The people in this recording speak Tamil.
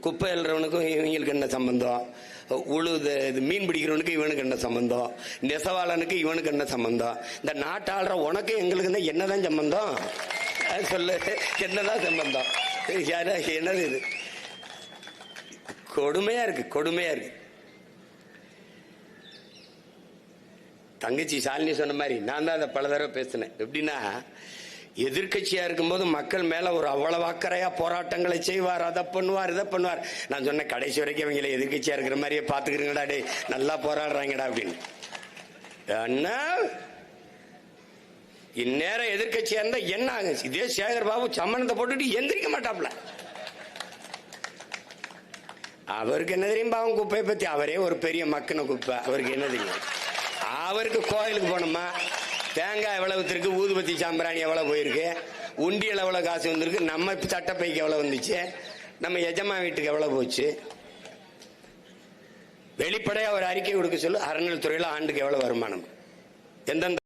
குப்பை எழுறவனுக்கும் இவங்களுக்கு என்ன சம்பந்தம்? உழுது இது மீன் பிடிக்கிறவனுக்கு இவனுக்கு என்ன சம்பந்தம்? நெசவாளனுக்கு இவனுக்கு என்ன சம்பந்தம்? இந்த நாட்டாளுற உனக்கு எங்களுக்கு என்னதான் சம்பந்தம்? சொல்லு. என்னதான் சம்பந்தம்? யாரா- என்னது இது? கொடுமையா இருக்கு கொடுமையா இருக்கு. தங்கச்சி சாலினி சொன்ன மாதிரி நான் தான் அதை பல தடவை பேசினேன். எப்படின்னா எதிர்க்கட்சியா இருக்கும்போது மக்கள் மேல ஒரு அவ்வளவு அக்கறையா போராட்டங்களை செய்வார் அதை பண்ணுவார் இதை பண்ணுவார். நான் சொன்னேன் கடைசி வரைக்கும் அவங்கள எதிர்கட்சியா இருக்கிற மாதிரியே பாத்துக்கிறீங்கடா டே நல்லா போராடுறாங்கடா அப்படின்னு. இந்நேரம் எதிர்க்கட்சியா இருந்தா என்ன ஆகும் இதே சேகர் பாபு சம்மணத்தை போட்டுட்டு எந்திரிக்க மாட்டாப்ல. அவருக்கு என்ன தெரியும் பாவம் குப்பையை பத்தி? அவரே ஒரு பெரிய மக்கின குப்பை. அவருக்கு என்ன தெரியும்? அவருக்கு கோயிலுக்கு போனோமா தேங்காய் எவ்வளவு வித்திருக்கு ஊதுபத்தி சாம்பிராணி எவ்வளவு போயிருக்கு உண்டியல் எவ்வளவு காசு வந்திருக்கு நம்ம சட்டப்பைக்கு எவ்வளவு வந்துச்சு நம்ம எஜமா வீட்டுக்கு எவ்வளவு போச்சு. வெளிப்படையா ஒரு அறிக்கை கொடுக்க சொல்லு அறநிலைத்துறையில ஆண்டுக்கு எவ்வளவு வருமானம்? எந்தெந்த